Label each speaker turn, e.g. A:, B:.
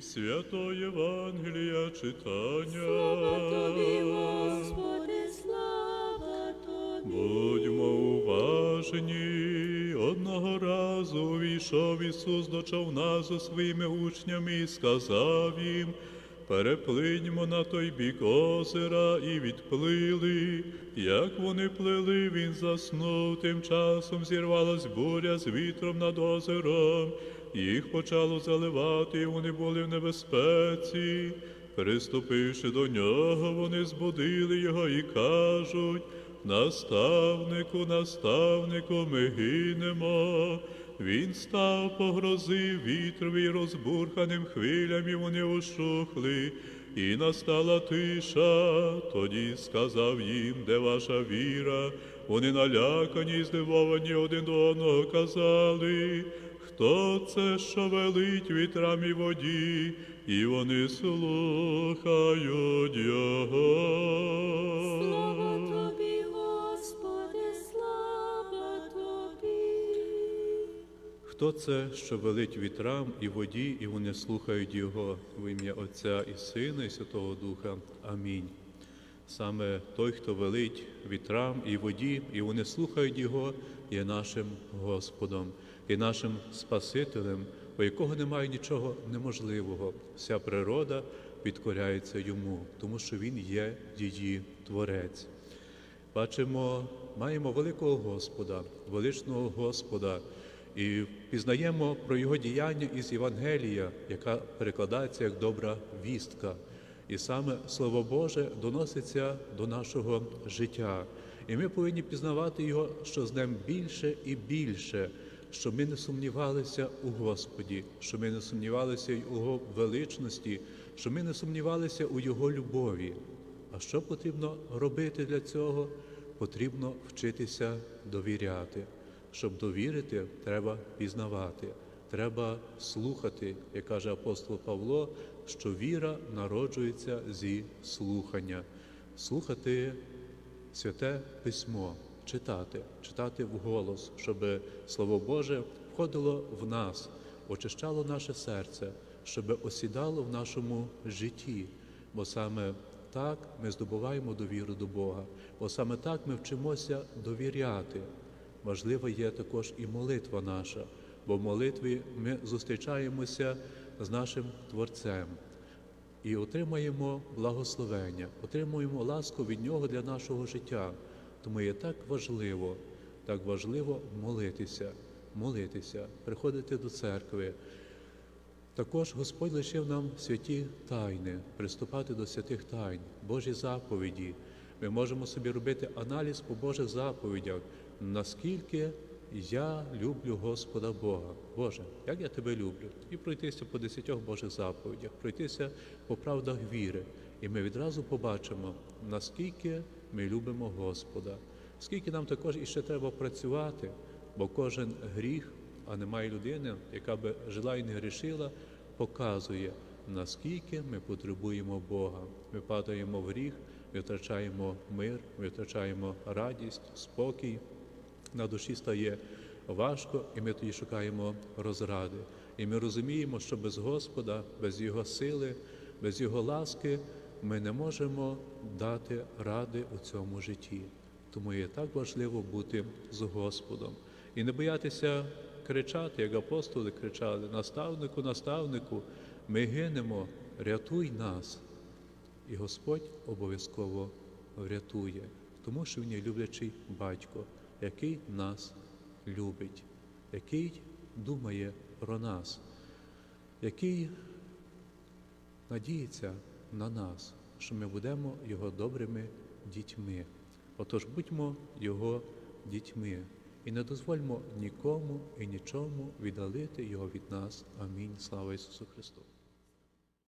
A: Свято Євангелія читання.
B: Слава тобі, Господи, слава тобі.
A: Будьмо уважні. Одного разу увійшов Ісус до човна зі своїми учнями і сказав їм, переплиньмо на той бік озера і відплили. Як вони плили, він заснув, тим часом зірвалась буря з вітром над озером. Їх почало заливати, і вони були в небезпеці. Приступивши до нього, вони збудили його і кажуть, наставнику, наставнику, ми гинемо. Він став, погрозив вітрові розбурханим хвилям, і вони ошухли, і настала тиша. Тоді сказав їм, де ваша віра. Вони налякані і здивовані один до одного казали. Хто це, що велить вітрам і воді, і вони слухають його.
B: Слава тобі, Господи, слава тобі.
A: Хто це, що велить вітрам і воді, і вони слухають його в ім'я Отця і Сина, і Святого Духа. Амінь. Саме той, хто велить вітрам і воді, і вони слухають Його, є нашим Господом, і нашим Спасителем, у якого немає нічого неможливого. Вся природа підкоряється йому, тому що Він є її Творець. Бачимо, маємо великого Господа, величного Господа, і пізнаємо про Його діяння із Євангелія, яка перекладається як добра вістка. І саме Слово Боже доноситься до нашого життя. І ми повинні пізнавати Його, що з ним більше і більше, щоб ми не сумнівалися у Господі, щоб ми не сумнівалися у Його величності, щоб ми не сумнівалися у Його любові. А що потрібно робити для цього? Потрібно вчитися довіряти. Щоб довірити, треба пізнавати, треба слухати, як каже апостол Павло, що віра народжується зі слухання, слухати святе письмо, читати, читати вголос, щоб Слово Боже входило в нас, очищало наше серце, щоб осідало в нашому житті, бо саме так ми здобуваємо довіру до Бога, бо саме так ми вчимося довіряти. Важлива є також і молитва наша, бо в молитві ми зустрічаємося з нашим Творцем і отримаємо благословення, отримуємо ласку від Нього для нашого життя. Тому є так важливо, так важливо молитися, молитися, приходити до церкви. Також Господь лишив нам святі тайни, приступати до святих тайн, Божі заповіді. Ми можемо собі робити аналіз по Божих заповідях, наскільки я люблю Господа Бога. Боже, як я тебе люблю, і пройтися по десятьох Божих заповідях, пройтися по правдах віри. І ми відразу побачимо, наскільки ми любимо Господа, скільки нам також іще треба працювати, бо кожен гріх, а немає людини, яка би жила і не грішила, показує, наскільки ми потребуємо Бога. Ми падаємо в гріх, ми втрачаємо мир, ми втрачаємо радість, спокій. На душі стає важко, і ми тоді шукаємо розради. І ми розуміємо, що без Господа, без Його сили, без Його ласки ми не можемо дати ради у цьому житті. Тому є так важливо бути з Господом і не боятися кричати, як апостоли кричали: наставнику, наставнику, ми гинемо, рятуй нас. І Господь обов'язково врятує, тому що Він є люблячий батько, який нас любить, який думає про нас, який надіється на нас, що ми будемо Його добрими дітьми. Отож будьмо Його дітьми і не дозвольмо нікому і нічому віддалити Його від нас. Амінь. Слава Ісусу Христу!